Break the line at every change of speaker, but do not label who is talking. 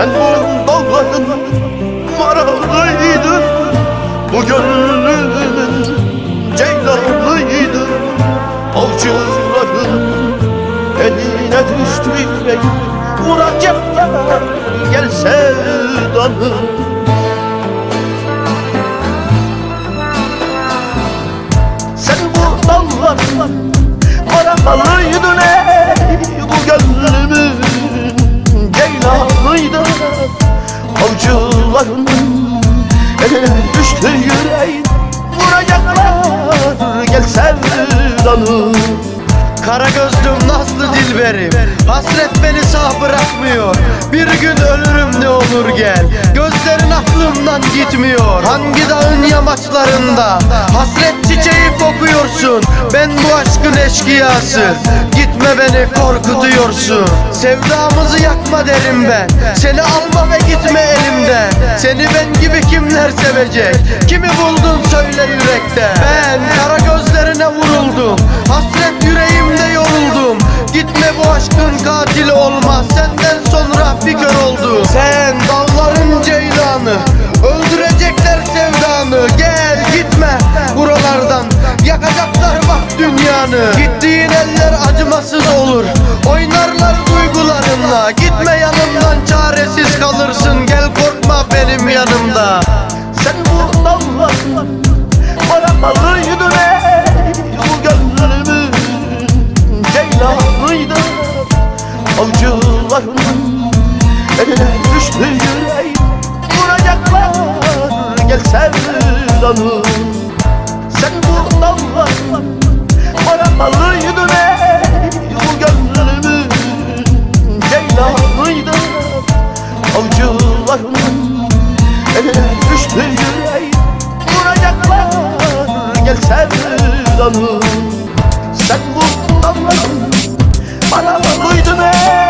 Sen bu dağların maralıydı Bu gönlümün ceylanıydı Avcıların eline düştü yürek Vuracaklar gel sevdanı Sen bu dalların maralalıydın ey Bu gönlümün sevdanı
Kara gözlüm Nazlı Dilberim? Hasret beni sağ bırakmıyor. Bir gün ölürüm ne olur gel. Gözlerin aklımdan gitmiyor. Hangi dağın yamaçlarında? Hasret çiçeği kokuyorsun. Ben bu aşkın eşkıyası. Gitme beni korkutuyorsun. Sevdamızı yakma derim ben. Seni alma ve gitme elimden. Seni ben gibi kimler sevecek? Kimi buldun söyle yürekte Sen dağların ceylanı Öldürecekler sevdanı. Gel gitme buralardan Yakacaklar bak dünyanı. Gittiğin eller acımasız olur Oynarlar duygularınla. Gitme yanımdan çaresiz kalırsın Eline düştü yüreğim Vuracaklar gel sevdanım
Sen bu dallarla Paramalıydın ey Bu gönlümün ceylanıydın Avcılarının Eline düştü yüreğim Vuracaklar gel sevdanım Sen bu dallarla Paramalıydın ey